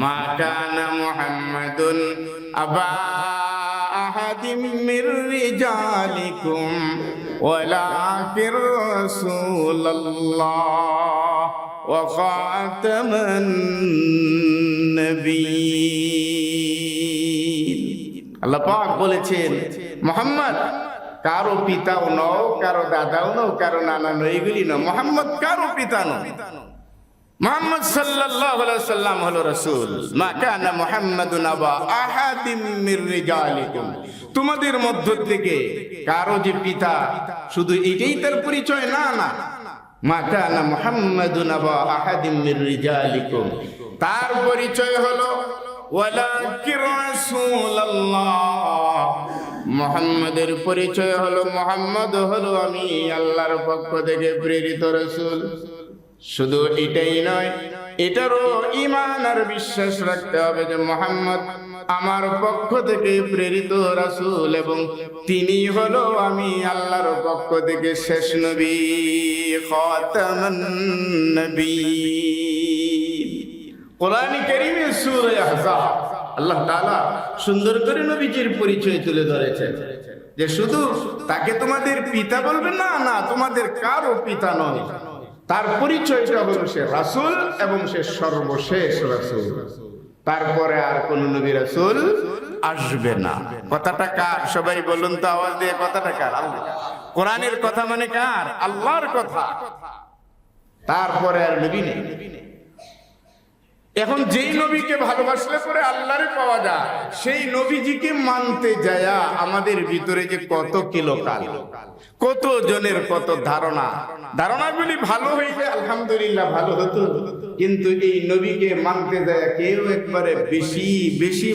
মা কানা মুহাম্মাদুন আবা আহাদিম মির রিজালিকুম ولكن رسول الله وخاتم النبيين আল্লাহ পাক বলেছেন মোহাম্মদ কারো পিতাও নও কারো দাদাও নও কারো নানা নও এগুলি না মোহাম্মদ কারো পিতা নও মোহাম্মদ সাল্লাল্লাহু আলাইহি সাল্লাম হলো রাসূল। মা কানা মুহাম্মাদুন আবা আহাদিম মির রিজালিকুম তোমাদের মধ্য থেকে কারও যে পিতা শুধু এটাই তার পরিচয় না না। মা কানা মুহাম্মাদুন আবা আহাদিম মির রিজালিকুম তার পরিচয় হলো ওয়ালাকির রাসূলুল্লাহ। মোহাম্মদের পরিচয় হলো, মোহাম্মদ হলো আমি, আল্লাহর পক্ষ থেকে প্রেরিত রসুল। শুধু এটাই নয়, এটারও ইমান আর বিশ্বাস রাখতে হবে যে মোহাম্মদ আমার পক্ষ থেকে প্রেরিত রাসূল এবং তিনি হলো আমি আল্লাহর পক্ষ থেকে শেষ নবী কোরআন আল্লাহ সুন্দর করে নবীজির পরিচয় তুলে ধরেছেন যে শুধু তাকে তোমাদের পিতা বলবে না না তোমাদের কারও পিতা নয়। তার পরিচয়টা হলো সে রাসুল এবং সে সর্বশেষ রাসুল। তারপরে আর কোন নবী রাসুল আসবে না। কথাটা কার? সবাই বলুন তো আওয়াজ দিয়ে কথাটা কার? কোরআনের কথা মানে কার? আল্লাহর কথা। তারপরে আর নবী নেই। এখন যেই নবীকে ভালোবাসলে পরে আল্লাহরে পাওয়া যায়, সেই নবীজিকে মানতে যায়া আমাদের ভিতরে যে কত কিলো কাল, কত জনের কত ধারণা। ধারণাগুলি ভালো হইলে আলহামদুলিল্লাহ ভালো হতো, কিন্তু এই নবীকে মানতে যায় কেউ একবারে বেশি বেশি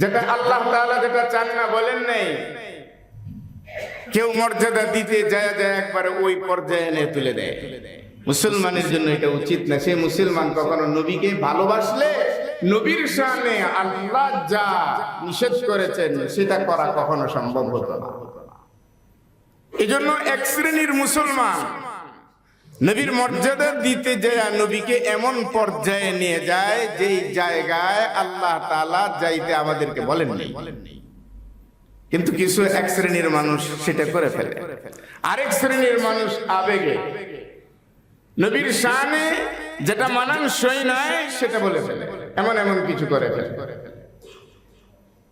যেটা আল্লাহ তাআলা যেটা চান না বলেন নাই, কেউ মর্যাদা দিতে যায় যায় একবারে ওই পর্যায়ে এনে তুলে দেয়। মুসলমানের জন্য এটা উচিত না। সে মুসলমান কখনো নবীকে ভালোবাসলে নবীর সামনে আল্লাহ যা নিষেধ করেছেন, সেটা করা কখনো সম্ভব হতো না। এজন্য এক শ্রেণির মুসলমান নবীর মর্যাদা দিতে যায়, নবীকে এমন পর্যায়ে নিয়ে যায়, যেই জায়গায় আল্লাহ তাআলা যাইতে আমাদেরকে বলেন কিন্তু কিছু এক শ্রেণির মানুষ সেটা করে ফেলে। আরেক শ্রেণির মানুষ আবেগে নবীর শানে যেটা মানান মানানসই নয়, সেটা বলে ফেলে। এমন এমন কিছু করে ফেলে।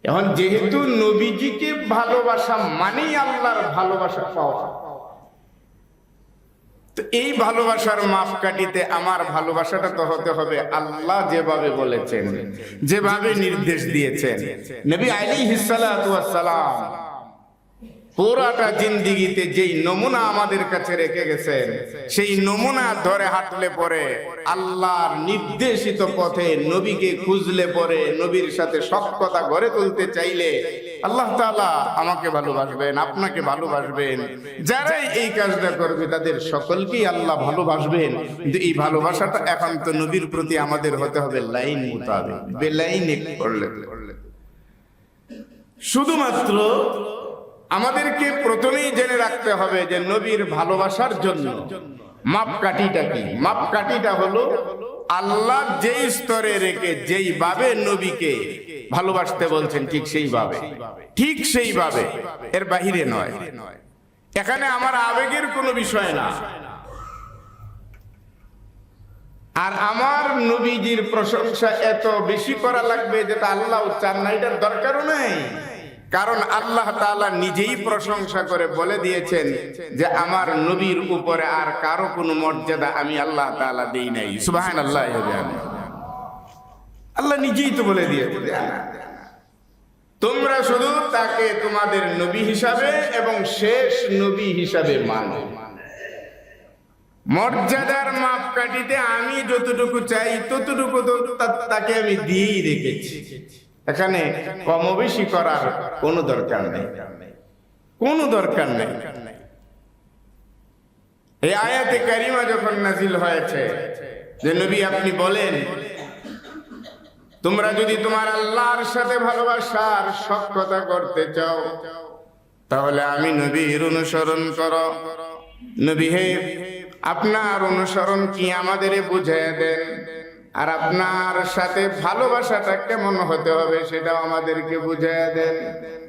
এখন যেহেতু নবীজিকে ভালোবাসা মানেই আল্লাহর ভালোবাসা পাওয়া তো এই ভালোবাসার মাপকাঠিতে আমার ভালোবাসাটা তো হতে হবে আল্লাহ যেভাবে বলেছেন, যেভাবে নির্দেশ দিয়েছেন। নবী আলাইহিস সালাতু ওয়াস সালাম পুরাটা জিন্দিগিতে যেই নমুনা আমাদের কাছে রেখে গেছেন, সেই নমুনা ধরে হাঁটলে পরে আল্লাহর নির্দেশিত পথে নবীকে খুঁজলে পরে নবীর সাথে সক্ষতা গড়ে তুলতে চাইলে আল্লাহ তাআলা আমাকে ভালোবাসবেন, আপনাকে ভালোবাসবেন। যারাই এই কাজটা করবে, তাদের সকলকেই আল্লাহ ভালোবাসবেন। কিন্তু এই ভালোবাসাটা এখন তো নবীর প্রতি আমাদের হতে হবে লাইন মোতাবেক, বেলাইন করলে। শুধুমাত্র আমাদেরকে প্রথমেই জেনে রাখতে হবে যে নবীর ভালোবাসার জন্য মাপকাঠিটা কি? মাপকাঠিটা হলো আল্লাহ যেই স্তরে রেখে যেই ভাবে নবীকে ভালোবাসতে বলছেন, ঠিক সেইভাবে। ঠিক সেইভাবে। এর বাহিরে নয়। এখানে আমার আবেগের কোনো বিষয় না। আর আমার নবীজির প্রশংসা এত বেশি করা লাগবে যেটা আল্লাহ চান না, এটার দরকারও নেই। কারণ আল্লাহ তাআলা নিজেই প্রশংসা করে বলে দিয়েছেন যে আমার নবীর উপরে আর কারও কোনো মর্যাদা আমি আল্লাহ তাআলা দেই নাই। সুবাহান আল্লাহ আল্লাহ নিজেই তো বলে দিয়েছে তোমরা শুধু তাকে তোমাদের নবী হিসাবে এবং শেষ নবী হিসাবে মানো। মর্যাদার মাপকাঠিতে আমি যতটুকু চাই, ততটুকু তাকে আমি দিয়েই রেখেছি। এখানে কম বেশি করার কোনো দরকার নেই। কোনো দরকার নেই। এই আয়াতে কারিমা যখন নাজিল হয়েছে, যে নবী আপনি বলেন, তোমরা যদি তোমার আল্লাহর সাথে ভালোবাসার সক্ষতা করতে চাও, তাহলে আমি নবীর অনুসরণ করো। নবী হে, আপনার অনুসরণ কি আমাদের বুঝিয়ে দেন? আর আপনার সাথে ভালোবাসাটা কেমন হতে হবে সেটাও আমাদেরকে বুঝাইয়া দেন।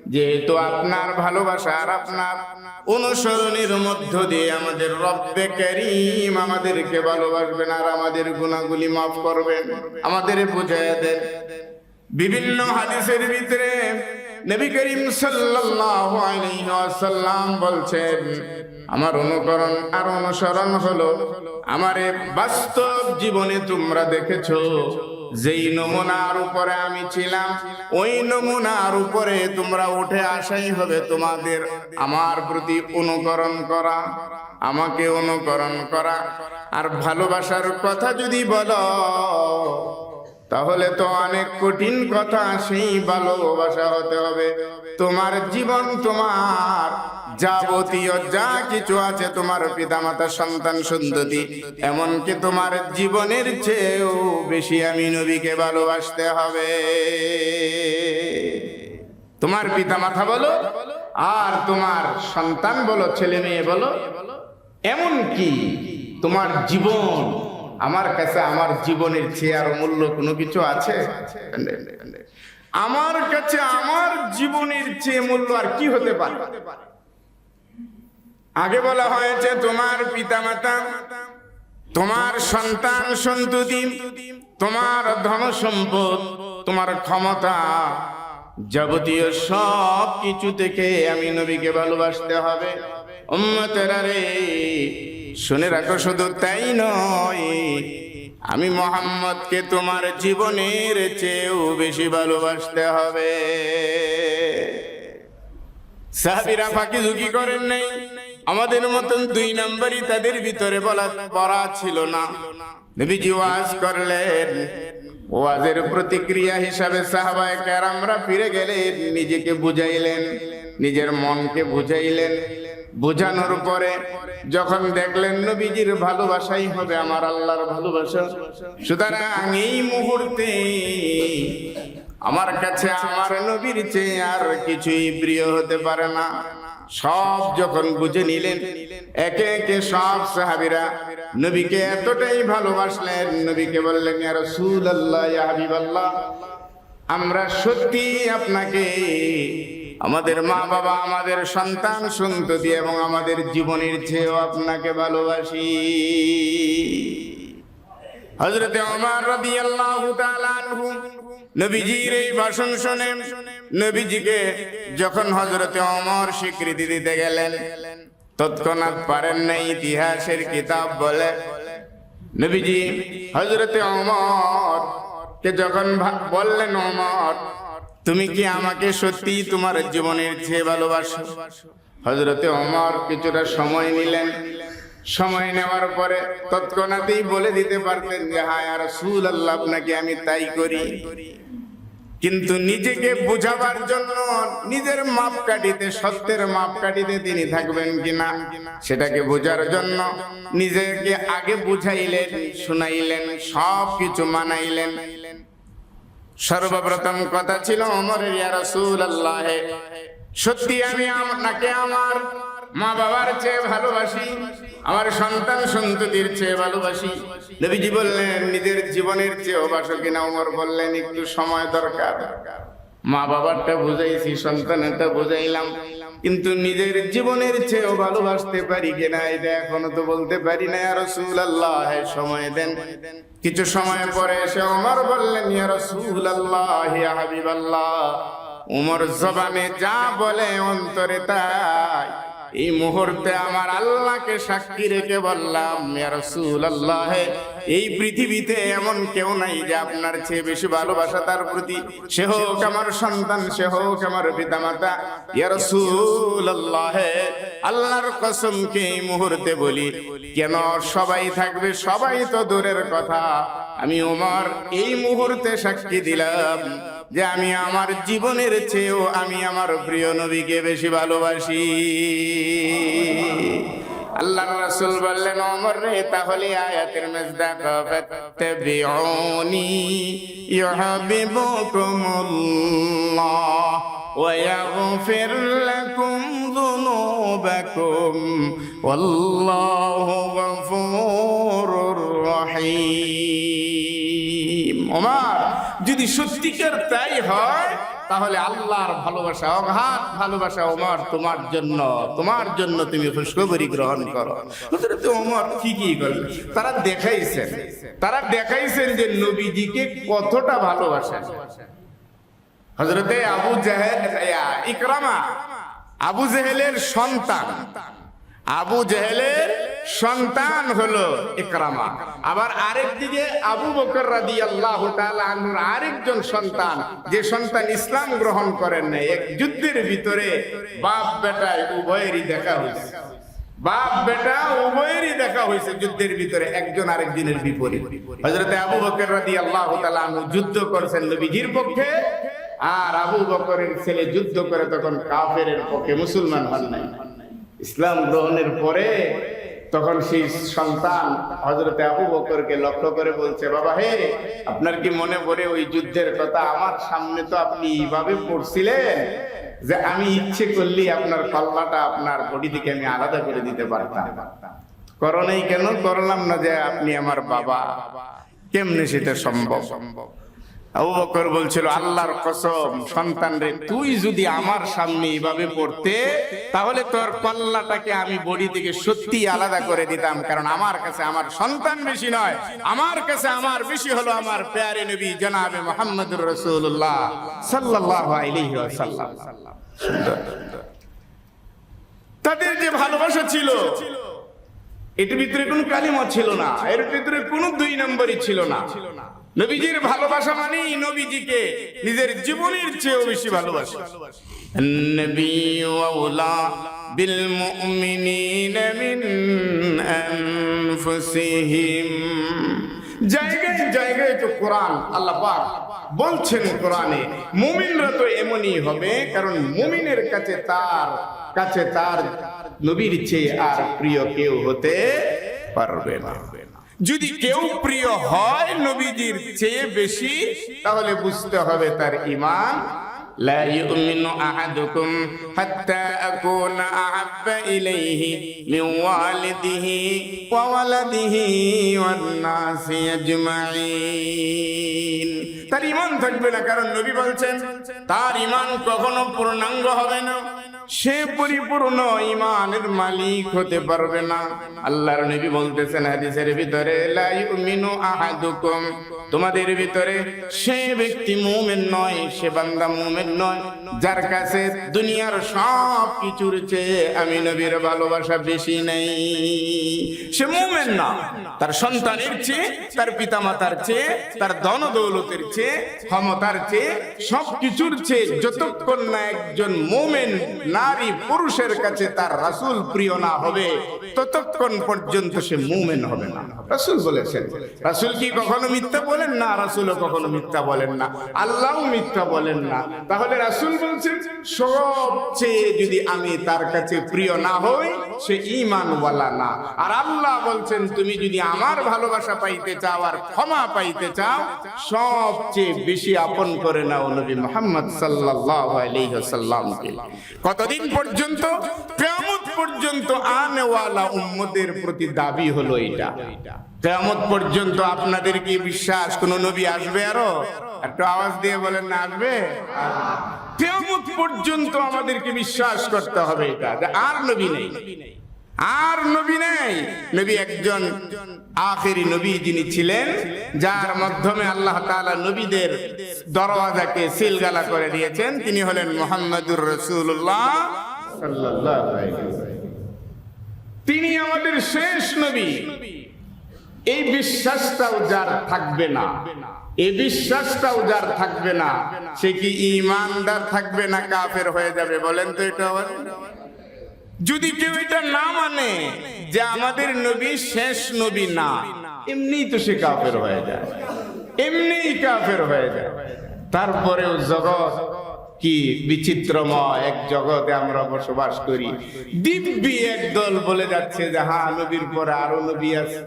যেহেতু আপনার ভালোবাসা আর আপনার অনুসরণের মধ্য দিয়ে আমাদের রব্বে করিম আমাদেরকে ভালোবাসবেন আর আমাদের গুণাগুলি মাফ করবেন। আমাদের বুঝাইয়া দেন। বিভিন্ন হাদিসের ভিতরে নবী করিম ওয়াসাল্লাম বলছেন, আমার অনুকরণ আর অনুসরণ হলো আমারে বাস্তব জীবনে তোমরা দেখেছ, যেই নমুনার উপরে আমি ছিলাম, ওই নমুনার উপরে তোমরা উঠে আসাই হবে তোমাদের আমার প্রতি অনুকরণ করা, আমাকে অনুকরণ করা। আর ভালোবাসার কথা যদি বলো তাহলে তো অনেক কঠিন কথা, সেই ভালোবাসা হতে হবে। তোমার জীবন, তোমার যাবতীয় যা কিছু আছে, তোমার পিতামাতা, সন্তান, সন্ততি, এমনকি তোমার জীবনের চেয়েও বেশি আমি নবীকে ভালোবাসতে হবে। তোমার পিতামাতা বলো, আর তোমার সন্তান বলো, ছেলে মেয়ে বলো এমন কি তোমার জীবন আমার কাছে আমার জীবনের চেয়ে আর মূল্য কোনো কিছু আছে? আমার কাছে আমার জীবনের চেয়ে মূল্য আর কি হতে পারে? আগে বলা হয়েছে তোমার পিতামাতা, তোমার সন্তান সন্ততি, তোমার ধন সম্পদ, তোমার ক্ষমতা যাবতীয় সব কিছু থেকে আমি নবীকে ভালোবাসতে হবে। উম্মতেরা রে শুনে রাখো, শুধু তাই নয়, আমি মোহাম্মদকে তোমার জীবনের চেয়েও বেশি ভালোবাসতে হবে। সাহাবিরা ফাঁকি ঝুঁকি করেন নাই। আমাদের মতন দুই নম্বরই তাদের ভিতরে বলা পড়া ছিল না। নবীজি ওয়াজ করলেন। ওয়াজের প্রতিক্রিয়া হিসাবে সাহাবায়ে কেরামরা ফিরে গেলেন, নিজেকে বুঝাইলেন, নিজের মনকে বুঝাইলেন। বোঝানোর পরে যখন দেখলেন নবীজির ভালোবাসাই হবে আমার আল্লাহর ভালোবাসা। সুতরাং এই মুহূর্তে আমার কাছে আমার নবীর চেয়ে আর কিছুই প্রিয় হতে পারে না। সব যখন বুঝে নিলেন, একে একে সব সাহাবিরা নবীকে এতটাই ভালোবাসলেন, নবীকে বললেন হাবিবাল্লাহ, আমরা সত্যি আপনাকে আমাদের মা বাবা আমাদের সন্তান সন্ততি এবং আমাদের জীবনের চেয়েও আপনাকে ভালোবাসি। হজরতে রাদিয়াল্লাহু তাআলা আনহু নবীজির এই ভাষণ শুনে নবীজিকে যখন হজরতে ওমর স্বীকৃতি দিতে গেলেন, তৎক্ষণাৎ পারেন না ইতিহাসের কিতাব বলে। নবীজি হজরতে ওমর কে যখন বললেন, ওমর তুমি কি আমাকে সত্যি তোমার জীবনের চেয়ে ভালোবাসো? হজরতে অমর কিছুটা সময় নিলেন। সময় নেওয়ার পরে তৎক্ষণাতেই বলে দিতে পারতেন যে হ্যাঁ আর সুল আল্লাহ আপনাকে আমি তাই করি। কিন্তু নিজেকে বোঝাবার জন্য নিজের মাপ মাপকাঠিতে, সত্যের মাপ মাপকাঠিতে তিনি থাকবেন কিনা, সেটাকে বোঝার জন্য নিজেকে আগে বুঝাইলেন, শুনাইলেন সব কিছু মানাইলেন। সর্বপ্রথম কথা ছিল অমরের ইয়ারসুল রাসূলুল্লাহ, সত্যি আমি আপনাকে আমার মা বাবার চেয়ে ভালোবাসি, আমার সন্তান সন্ততির চেয়ে ভালোবাসি। নবীজি বললেন, নিজের জীবনের চেয়েও বাসো কিনা? ওমর বললেন, একটু সময় দরকার। মা বাবারটা বুঝাইছি, সন্তানেরটা বুঝাইলাম। কিন্তু নিজের জীবনের চেয়েও ভালোবাসতে পারি কিনা এটা এখনও তো বলতে পারি না আর রসুল আল্লাহ সময় দেন। কিছু সময় পরে এসে ওমর বললেন, ইয়া রসুল আল্লাহ হাবিব আল্লাহ উমর জবানে যা বলে অন্তরে তাই। এই মুহূর্তে আমার আল্লাহকে সাক্ষী রেখে বললাম রাসূলুল্লাহ, এই পৃথিবীতে এমন কেউ নাই যে আপনার চেয়ে বেশি ভালোবাসা তার প্রতি সে হোক আমার সন্তান, সে হোক আমার পিতামাতা। ইয়া রাসূলুল্লাহ, আল্লাহর কসমকে এই মুহূর্তে বলি, কেন সবাই থাকবে সবাই তো দূরের কথা। আমি ওমর এই মুহূর্তে সাক্ষী দিলাম। যে আমি আমার জীবনের চেয়েও আমি আমার প্রিয় নবীকে বেশি ভালোবাসি। আল্লাহ রাসূল বললেন, ওমর রে, তাহলে আয়াতের মেজদাক ফাত্তাবিউনি ইউহিব্বুকুমুল্লাহ ওয়া ইয়াগফির লাকুম যুনুবাকুম। ওয়াল্লাহু গফুরুর যদি সত্যিকার তাই হয়, তাহলে আল্লাহর ভালোবাসা, অগাধ ভালোবাসা ওমর তোমার জন্য তোমার জন্য তুমি খুশখবরি গ্রহণ করো। ওমর ঠিকই করলেন। তারা দেখাইছেন তারা দেখাইছেন যে নবীজিকে কতটা ভালোবাসেন। হজরতে আবু জাহেল, ইকরামা, আবু জেহেলের সন্তান। আবু জেহেলের সন্তান হলো ইকরামা। আবার আরেক দিকে আবু বকর রাদি আল্লাহ আরেকজন সন্তান, যে সন্তান ইসলাম গ্রহণ করেন নাই, এক যুদ্ধের ভিতরে বাপ বেটায় উভয়েরই দেখা হয়েছে। বাপ বেটা উভয়েরই দেখা হয়েছে যুদ্ধের ভিতরে, একজন আরেকজনের বিপরীত। আবু বকর রাদি আল্লাহ আনহু যুদ্ধ করেছেন নবীজির পক্ষে, আর আবু বকরের ছেলে যুদ্ধ করে তখন কাফের পক্ষে মুসলমান হন নাই। ইসলাম গ্রহণের পরে তখন সেই সন্তান হজরতে আবু বকরকে লক্ষ্য করে বলছে, বাবা হে, আপনার কি মনে পড়ে ওই যুদ্ধের কথা? আমার সামনে তো আপনি এইভাবে পড়ছিলেন যে আমি ইচ্ছে করলে আপনার কল্লাটা আপনার বডি থেকে আমি আলাদা করে দিতে পারতাম। করণেই কেন? করলাম না যে আপনি আমার বাবা। কেমনে সেটা সম্ভব সম্ভব? আবু বকর বলছিল, আল্লাহর কসম সন্তান রে তুই যদি আমার সামনে এইভাবে পড়তে, তাহলে তোর আমি বডি থেকে সত্যি আলাদা করে দিতাম। কারণ আমার কাছে আমার সন্তান বেশি নয়, আমার কাছে আমার বেশি হলো আমার প্যারে নবী জনাবে মোহাম্মদুর ওয়াসাল্লাম। সুন্দর। তাদের যে ভালোবাসা ছিল এটির ভিতরে কোনো কালিমা ছিল না, এর ভিতরে কোনো দুই নম্বরই ছিল না ছিল না। নবীজির ভালোবাসা মানে নবীজিকে নিজের জীবনের চেয়েও বেশি ভালোবাসা। নবী ওয়াউলা বিল মুমিনিনা মিন আনফুসিহিম। জায়গায় জায়গায় তো কোরআন আল্লাহ পাক বলছেন কোরআনে মুমিনরা তো এমনই হবে কারণ মুমিনের কাছে তার কাছে তার নবীর চেয়ে আর প্রিয় কেউ হতে পারবে না। যদি কেউ প্রিয় হয় নবীজির চেয়ে বেশি তাহলে বুঝতে হবে তার ইমান لا يؤمن أحدكم حتى أكون أحب إليه من والده وولده والناس أجمعين তার ইমান থাকবে না কারণ নবী বলছেন তার ইমান কখনো পূর্ণাঙ্গ হবে না সে পরিপূর্ণ ইমানের মালিক হতে পারবে না। আল্লাহর নবী বলতেছেন হাদিসের ভিতরে, লা আহাদুকুম। তোমাদের ভিতরে সে ব্যক্তি মুমিন নয়, সে বান্দা মুমিন নয়। যার কাছে দুনিয়ার সব কিছুর চেয়ে আমি নবীর ভালোবাসা বেশি নেই। সে মুমিন না। তার সন্তানের চেয়ে, তার পিতামাতার চেয়ে, তার ধন দৌলতের চেয়ে, ক্ষমতার চেয়ে, সব কিছুর চেয়ে যতক্ষণ না একজন মোমেন নারী পুরুষের কাছে তার রাসূল প্রিয় না হবে, ততক্ষণ পর্যন্ত সে মুমেন হবে না। রাসূল বলেছেন, রাসূল কি কখনো মিথ্যা বলেন না? রাসূলও কখনো মিথ্যা বলেন না। আল্লাহও মিথ্যা বলেন না। তাহলে রাসূল বলছেন, সবচেয়ে যদি আমি তার কাছে প্রিয় না হই, সে ঈমানওয়ালা না। আর আল্লাহ বলছেন, তুমি যদি আমার ভালোবাসা পাইতে চাও আর ক্ষমা পাইতে চাও, সবচেয়ে বেশি আপন করে নাও নবী মুহাম্মদ সাল্লাল্লাহু আলাইহি ওয়াসাল্লামকে। কতদিন পর্যন্ত কেমন পর্যন্ত আনেওয়ালা উম্মতের প্রতি দাবি হলো এটা কেমন পর্যন্ত আপনাদের কি বিশ্বাস? কোন নবী আসবে আরও? একটু আওয়াজ দিয়ে বলেন, না আসবে? কেমন পর্যন্ত আমাদেরকে বিশ্বাস করতে হবে এটা আর নবী নেই। আর নবী নেই। নবী একজন আখেরি নবী যিনি ছিলেন, যার মাধ্যমে আল্লাহ তাআলা নবীদের দরওয়াজাকে সিলগালা করে দিয়েছেন। তিনি হলেন মোহাম্মদুর রসুল্লাহ। তিনি আমাদের শেষ নবী। এই বিশ্বাসটাও যার থাকবে না। এই বিশ্বাসটাও যার থাকবে না। সে কি ইমানদার থাকবে না, কাফের হয়ে যাবে? বলেন তো এটা? যদি কেউ এটা না মানে যে আমাদের নবী শেষ নবী না, এমনিই তো সে কাফের হয়ে যায়। এমনিই কাফের হয়ে যায়। তারপরেও জগৎ কি বিচিত্রময়, এক জগতে আমরা বসবাস করি। দিব্যি একদল বলে যাচ্ছে যে হ্যাঁ নবীর পরে আরও নবী আছে।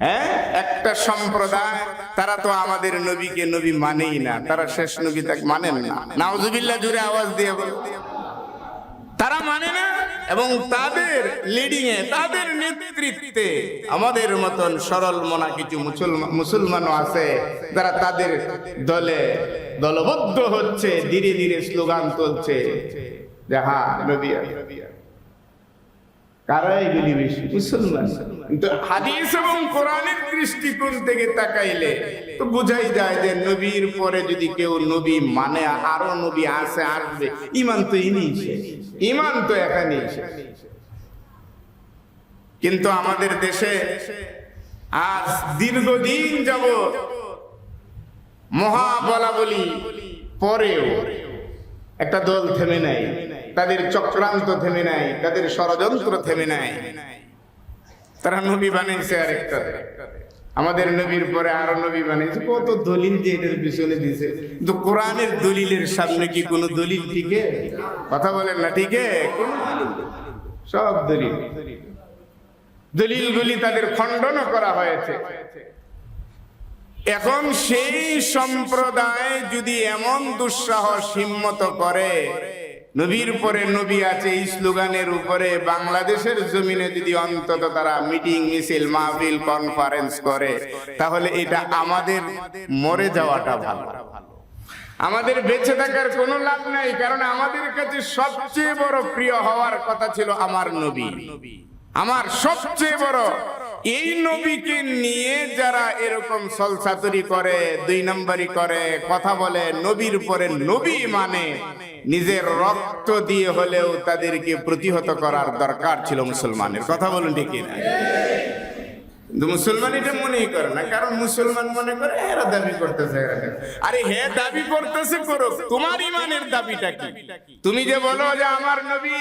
হ্যাঁ? একটা সম্প্রদায়, তারা তো আমাদের নবীকে নবী মানেই না। তারা শেষ নবী তাকে মানেন না। নাউজুবিল্লাহ জুড়ে আওয়াজ দিয়ে বল তারা মানে না? এবং তাদের লিডিং এ তাদের নেতৃত্বে আমাদের মতন সরল মনা কিছু মুসলমানও আছে যারা তাদের দলে দলবদ্ধ হচ্ছে, ধীরে ধীরে স্লোগান তুলছে। যে হ্যাঁ কিন্তু হাদিস এবং কোরআনের দৃষ্টিকোণ থেকে তাকাইলে বোঝাই যায় যে নবীর পরে যদি কেউ নবী মানে আরও নবী আসে আসবে ইমান তো ইনি ইমান তো এখানেই। কিন্তু আমাদের দেশে আজ দীর্ঘদিন যাব মহা বলা বলি পরেও একটা দল থেমে নাই, তাদের চক্রান্ত থেমে নাই, তাদের ষড়যন্ত্র থেমে নাই তারা নবী বানিয়েছে আরেকটা আমাদের নবীর পরে আরও নবী বানিয়েছে, কত দলিল যে এটার পিছনে দিছে কিন্তু কোরআনের দলিলের সামনে কি কোনো দলিল ঠিকে কথা বলেন না নেই। সব দলিল। দলিলগুলি তাদের খণ্ডনও করা হয়েছে। এখন সেই সম্প্রদায় যদি এমন দুঃসাহস হিম্মত করে নবীর পরে নবী আছে, এই স্লোগানের উপরে বাংলাদেশের জমিনে যদি অন্তত তারা মিটিং, মিছিল, মাহফিল কনফারেন্স করে, তাহলে এটা আমাদের মরে যাওয়াটা ভালো। আমাদের বেঁচে থাকার কোনো লাভ নাই, কারণ আমাদের কাছে সবচেয়ে বড় প্রিয় হওয়ার কথা ছিল আমার নবী। আমার সবচেয়ে বড়, এই নবীকে নিয়ে যারা এরকম সলসাতুরি করে, দুই নম্বরই করে, কথা বলে, নবীর পরে নবী মানে নিজের রক্ত দিয়ে হলেও তাদেরকে প্রতিহত করার দরকার ছিল মুসলমানের। কথা বলুন ঠিক না কিন্তু মুসলমান এটা মনেই করে না, কারণ মুসলমান মনে করে দাবি করতেছে আরে হে দাবি করতেছে করো, তোমার ইমানের দাবিটা কি? তুমি যে বলো যে আমার নবী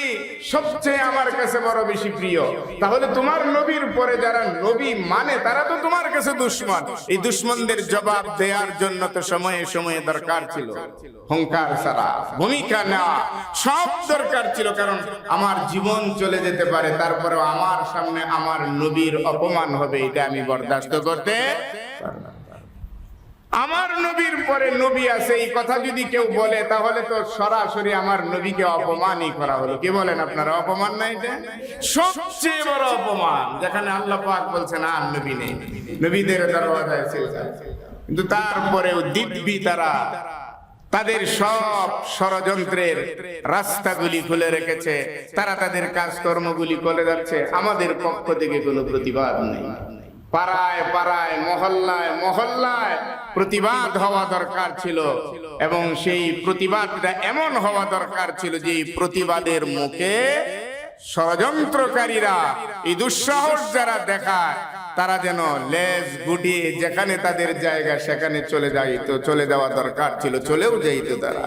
সবচেয়ে আমার কাছে বড় বেশি প্রিয়, তাহলে তোমার নবীর পরে যারা নবী মানে তারা তো তোমার কাছে দুশ্মন। এই দুশ্মনদের জবাব দেওয়ার জন্য তো সময়ে সময়ে দরকার ছিল। হংকার সারা ভূমিকা নেওয়া, সব দরকার ছিল, কারণ আমার জীবন চলে যেতে পারে, তারপরেও আমার সামনে আমার নবীর অপমান হবে। এটা আমি বরদাস্ত করতে আমার নবীর পরে নবী আছে, এই কথা যদি কেউ বলে, তাহলে তো সরাসরি আমার নবীকে অপমানই করা হলো। কি বলেন আপনারা, অপমান না এটা? সবচেয়ে বড় অপমান, যেখানে আল্লাহ পাক বলছেন, আর নবী নেই। নবীদের দরওয়াজায়। কিন্তু তারপরেও দিব্যি তারা তাদের সব ষড়যন্ত্রের রাস্তাগুলি খুলে রেখেছে। তারা তাদের কাজকর্মগুলি করে যাচ্ছে। আমাদের পক্ষ থেকে কোনো প্রতিবাদ নেই। পাড়ায় পাড়ায়, মহল্লায় মহল্লায় প্রতিবাদ হওয়া দরকার ছিল এবং সেই প্রতিবাদটা এমন হওয়া দরকার ছিল যে প্রতিবাদের মুখে ষড়যন্ত্রকারীরা, এই দুঃসাহস যারা দেখায় তারা যেন লেজ গুটিয়ে যেখানে তাদের জায়গা সেখানে চলে যাইতো চলে যাওয়া দরকার ছিল, চলেও যাইতো তারা।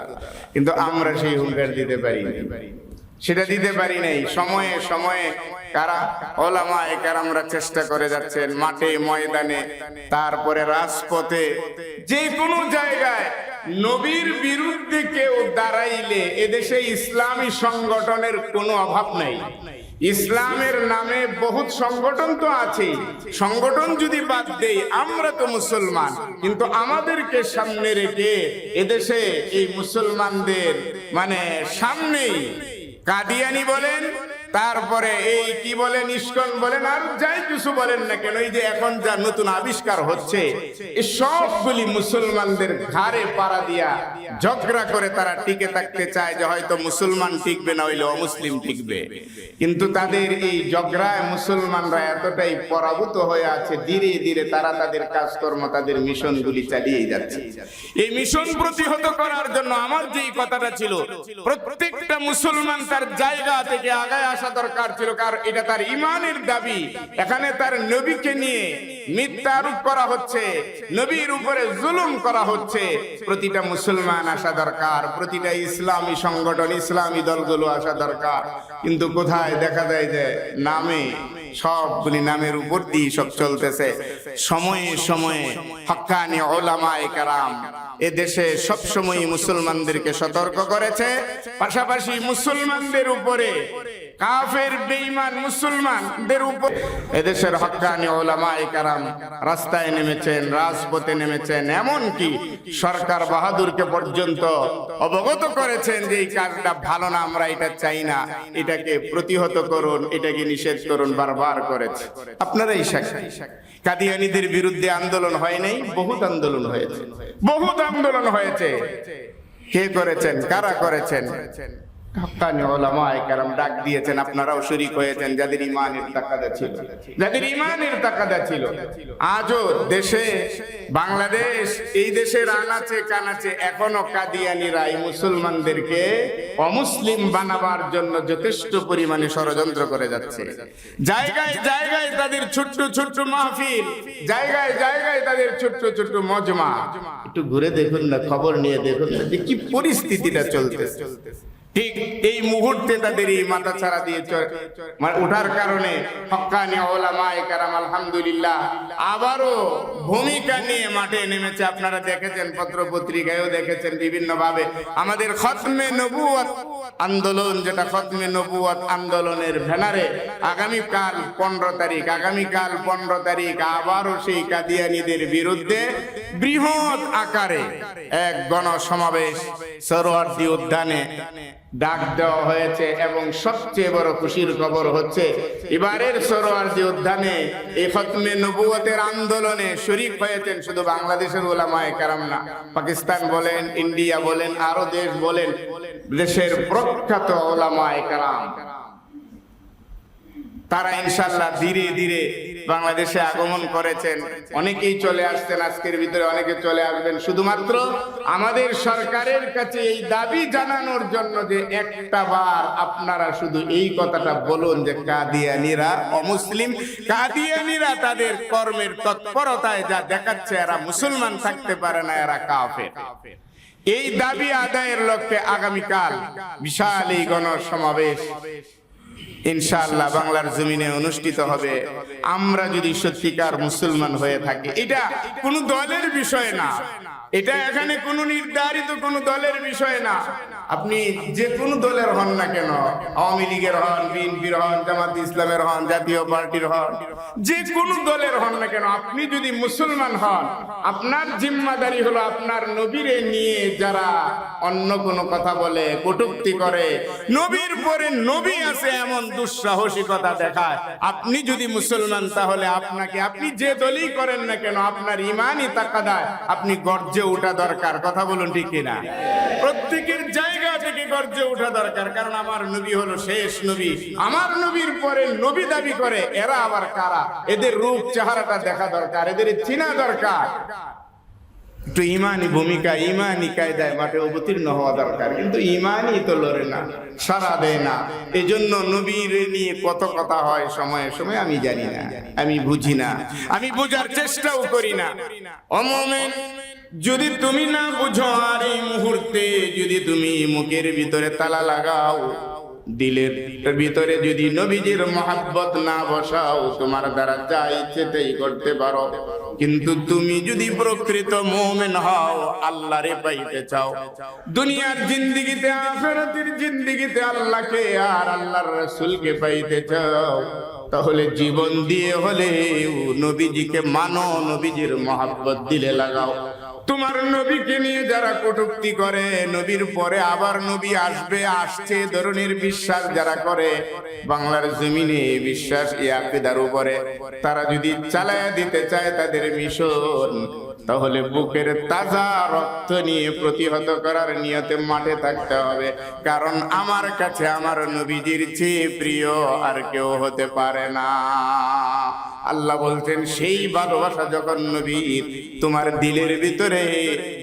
কিন্তু আমরা সেই হুঙ্কার দিতে পারি সেটা দিতে পারি নাই। সময়ে সময়ে কারা? ওলামা আমরা চেষ্টা করে যাচ্ছেন মাঠে ময়দানে তারপরে রাজপথে। যে কোনো জায়গায় নবীর বিরুদ্ধে কেউ দাঁড়াইলে এদেশে ইসলামী সংগঠনের কোনো অভাব নাই। ইসলামের নামে বহুত সংগঠন তো আছে। সংগঠন যদি বাদ দেই আমরা তো মুসলমান। কিন্তু আমাদেরকে সামনে রেখে এদেশে এই মুসলমানদের মানে সামনেই কাদিয়ানি বলেন তারপরে এই কি বলেন ইস্কন বলেন, আর যাই কিছু বলেন না কেন, এই যে এখন যা নতুন আবিষ্কার হচ্ছে, এই সবগুলি মুসলমানদের ঘাড়ে পাড়া দিয়া ঝগড়া করে তারা টিকে থাকতে চায় যে হয়তো মুসলমান টিকবে না, হইলে অমুসলিম টিকবে। কিন্তু তাদের এই ঝগড়ায় মুসলমানরা এতটাই পরাভূত হয়ে আছে, ধীরে ধীরে তারা তাদের কাজকর্ম, তাদের মিশনগুলি চালিয়ে যাচ্ছে। এই মিশন প্রতিহত করার জন্য আমার যেই কথাটা ছিল, প্রত্যেকটা মুসলমান তার জায়গা থেকে আগায় আসা দরকার ছিল কারণ এটা তার ইমানের দাবি। এখানে তার নবীকে নিয়ে মিথ্যা আরোপ করা হচ্ছে, নবীর উপরে জুলুম করা হচ্ছে। প্রতিটা মুসলমান আসা দরকার, প্রতিটা ইসলামী সংগঠন, ইসলামী দলগুলো আসা দরকার। কিন্তু কোথায় দেখা যায় যে নামে, সবগুলি নামের উপর দিয়ে সব চলতেছে। সময়ে সময়ে হক্কানি ওলামায়ে কারাম এ দেশে সবসময় মুসলমানদেরকে সতর্ক করেছে। পাশাপাশি মুসলমানদের উপরে কাফের, বেঈমান মুসলমানদের উপর এদেশের হক্কানি ওলামায়ে কারাম রাস্তায় নেমেছেন, রাজপথে নেমেছেন এমন কি সরকার বাহাদুরকে পর্যন্ত অবগত করেছেন যে এই কাজটা ভালো না, আমরা এটা চাই না। এটাকে প্রতিহত করুন, এটাকে নিষেধ করুন, বারবার করেছে। আপনারাই সাক্ষী কাদিয়ানিদের বিরুদ্ধে আন্দোলন হয় নাই? বহুত আন্দোলন হয়েছে। বহুত আন্দোলন হয়েছে। কে করেছেন? কারা করেছেন? মুসলমানদেরকে অমুসলিম বানাবার জন্য যথেষ্ট পরিমাণে ষড়যন্ত্র করে যাচ্ছে। জায়গায় জায়গায় তাদের ছোট্ট ছোট্ট মাহফিল, জায়গায় জায়গায় তাদের ছোট্ট ছোট্ট মজমা। একটু ঘুরে দেখুন না, খবর নিয়ে দেখুন না যে কি পরিস্থিতিটা চলতেছে। ঠিক এই মুহূর্তে তাদের এই মাথা ছাড়া দিয়ে মানে ওঠার কারণে আলহামদুলিল্লাহ, আবারও ভূমিকা নিয়ে মাঠে নেমেছে। আপনারা দেখেছেন পত্র পত্রিকায়ও দেখেছেন বিভিন্ন ভাবে আমাদের খতমে নবুয়ত আন্দোলন, যেটা খতমে নবুয়ত আন্দোলনের ব্যানারে, আগামীকাল পনেরো তারিখ, আগামীকাল পনেরো তারিখ আবারও সেই কাদিয়ানিদের বিরুদ্ধে বৃহৎ আকারে এক গণসমাবেশ, সরোয়ার্দী উদ্যানে ডাক দেওয়া হয়েছে এবং সবচেয়ে বড় খুশির খবর হচ্ছে, এবারের সরোয়ারজি উদ্যানে এই খতমে নবুয়তের আন্দোলনে শরিক হয়েছেন শুধু বাংলাদেশের ওলামায় কারাম না। পাকিস্তান বলেন, ইন্ডিয়া বলেন আরও দেশ বলেন, দেশের প্রখ্যাত ওলামায় কারাম। তারা ইনশাল্লাহ ধীরে ধীরে বাংলাদেশে আগমন করেছেন। অনেকেই চলে আসছেন আজকের ভিতরে, অনেকে চলে আসবেন। শুধুমাত্র আমাদের সরকারের কাছে এই দাবি জানানোর জন্য যে একটা বার আপনারা শুধু এই কথাটা বলুন যে কাদিয়ানিরা অমুসলিম, কাদিয়ানিরা তাদের কর্মের তৎপরতায় যা দেখাচ্ছে এরা মুসলমান থাকতে পারে না, এরা কাফের। এই দাবি আদায়ের লক্ষ্যে আগামীকাল বিশাল এই গণসমাবেশ। ইনশাআল্লাহ বাংলার জমিনে অনুষ্ঠিত হবে। আমরা যদি সত্যিকার মুসলমান হয়ে থাকি, এটা কোনো দলের বিষয় না। এটা এখানে কোনো নির্ধারিত কোনো দলের বিষয় না। আপনি যে কোনো দলের হন না কেন, আওয়ামী লীগের হন, বিএনপির হন, জামাত ইসলামের হন, জাতীয় পার্টির হন, যে কোনো দলের হন না কেন, আপনি যদি মুসলমান হন, আপনার জিম্মাদারি হলো আপনার নবীরে নিয়ে যারা অন্য কোনো কথা বলে, কটুক্তি করে, নবীর পরে নবী আছে এমন দুঃসাহসিকতা দেখায়, আপনি যদি মুসলমান তাহলে আপনাকে, আপনি যে দলই করেন না কেন, আপনার ইমানই তাকাদায়, আপনি গর্জে ওঠা দরকার, কথা বলুন ঠিক কিনা? প্রত্যেকের জায়গা থেকে গর্জে ওঠা দরকার, কারণ আমার নবী হলো শেষ নবী। আমার নবীর পরে নবী দাবি করে, এরা আবার কারা? এদের রূপ, চেহারাটা দেখা দরকার, এদের চিনা দরকার। একটু ইমানি ভূমিকা, ইমানি কায়দায় মাঠে অবতীর্ণ হওয়া দরকার। কিন্তু ইমানই তো লড়ে না সারা দেয় না। এই জন্য নবীর নিয়ে কত কথা হয় সময়ে সময় আমি জানি না, আমি বুঝি না। আমি বোঝার চেষ্টাও করি না। অমোমেন, যদি তুমি না বুঝো আর এই মুহূর্তে, যদি তুমি মুখের ভিতরে তালা লাগাও দিলের ভিতরে যদি নবীজির মহাব্বত না বসাও, তোমার দ্বারা যা ইচ্ছে তাই করতে পারো। কিন্তু তুমি যদি প্রকৃত মোমেন হও, আল্লাহরে পাইতে চাও। দুনিয়ার জিন্দিগিতে, আখেরাতের জিন্দিগিতে আল্লাহকে আর আল্লাহর রাসূলকে পাইতে চাও, তাহলে জীবন দিয়ে হলে নবীজিকে মানো, নবীজির মহাব্বত দিলে লাগাও। তোমার নবীকে নিয়ে যারা কটুক্তি করে, নবীর পরে আবার নবী আসবে, আসছে ধরনের বিশ্বাস যারা করে। বাংলার জমিনে বিশ্বাস ইয়াকিদার উপরে। তারা যদি চালায় দিতে চায় তাদের মিশন তাহলে বুকের তাজা রক্ত নিয়ে প্রতিহত করার নিয়তে মাঠে থাকতে হবে। কারণ আমার কাছে আমার নবীজির চেয়ে প্রিয় আর কেউ হতে পারে না। আল্লাহ বলছেন, সেই ভালোবাসা যখন নবীর তোমার দিলের ভিতরে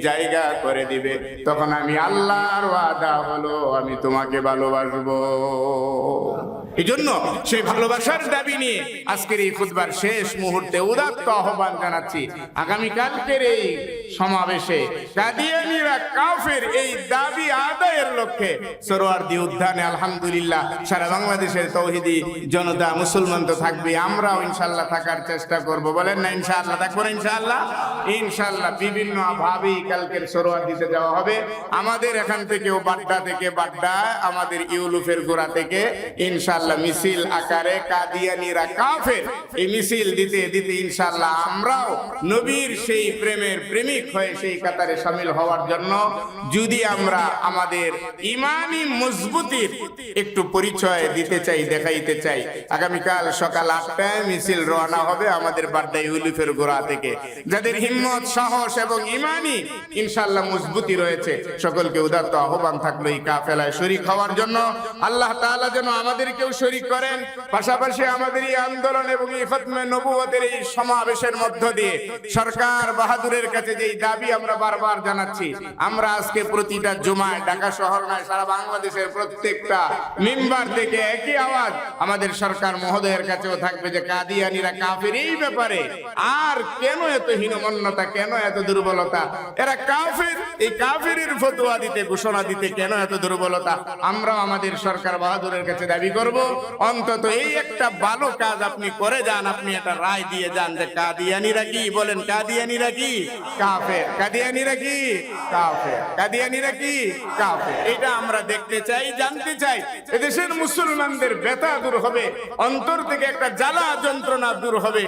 জায়গা করে দিবে, তখন আমি আল্লাহর ওয়াদা হলো আমি তোমাকে ভালোবাসবো। এই জন্য সেই ভালোবাসার দাবি নিয়ে আজকের এই খুতবার শেষ মুহূর্তে উদাত্ত আহ্বান জানাচ্ছি আগামীকালকের এই সমাবেশে। কাদিয়ানিরা কাফের এই দাবি আদায়ের লক্ষ্যে। সরোয়ার্দি উদ্যানে আলহামদুলিল্লাহ সারা বাংলাদেশের তৌহিদি জনতা মুসলমান তো থাকবে, আমরাও ইনশাল্লাহ থাকার চেষ্টা করব। বলেন না ইনশাআল্লাহ থাকব না ইনশাআল্লাহ। ইনশাআল্লাহ বিভিন্ন ভাবেই কালকের সরোয়ার দিতে যাওয়া হবে। আমাদের এখান থেকেও বাড্ডা থেকে বাড্ডা, আমাদের ইউলুফের গোড়া থেকে ইনশাআল্লাহ মিছিল আকারে কাদিয়ানিরা কাফের। এই মিছিল দিতে দিতে ইনশাআল্লাহ আমরাও নবীর সেই প্রেমের প্রেমিক হয়ে সেই কাতারে সামিল হওয়ার জন্য যদি আমরা আমাদের ইমানি মজবুতির একটু পরিচয় দিতে চাই, দেখাইতে চাই, আগামীকাল সকাল আটটায় মিছিল রওনা হবে আমাদের বাড্ডা ইউলিফের গোড়া থেকে। যাদের হিম্মত, সাহস এবং ইমানি ইনশাল্লাহ মজবুতি রয়েছে, সকলকে উদাত্ত আহ্বান থাকল এই কাফেলায় শরিক হওয়ার জন্য। আল্লাহ তাআলা যেন আমাদেরকেও শরিক করেন। পাশাপাশি আমাদের এই আন্দোলন এবং এই খতমে নবুয়তের এই সমাবেশের মধ্য দিয়ে সরকার বাহাদুরের কাছে যেই দাবি আমরা বারবার জানাচ্ছি, আমরা আজকে প্রতিটা জুমায়, ঢাকা শহর নয়, সারা বাংলাদেশের প্রত্যেকটা মেম্বার থেকে একই আওয়াজ আমাদের সরকার মহোদয়ের কাছেও থাকবে যে কাদিয়ানিরা কাফের। এই ব্যাপারে আর কেন এত হীনমন্যতা, কেন এত দুর্বলতা? এরা কাফের, এই কাফেরের ফতোয়া দিতে, ঘোষণা দিতে কেন এত দুর্বলতা? আমরাও আমাদের সরকার বাহাদুরের কাছে দাবি করব। অন্তত এই একটা ভালো কাজ আপনি করে যান, আপনি একটা রায় দিয়ে যান যে কাদিয়ানিরা কি? বলেন, কাদিয়ানিরা কি? কাফের। কাদিয়ানিরা কি? কাফের। কাদিয়ানিরা কি? কাফের। এটা আমরা দেখতে চাই, জানতে চাই। এদেশের মুসলমানদের ব্যথা দূর হবে, অন্তর থেকে একটা জ্বালা যন্ত্রণা দূর হবে।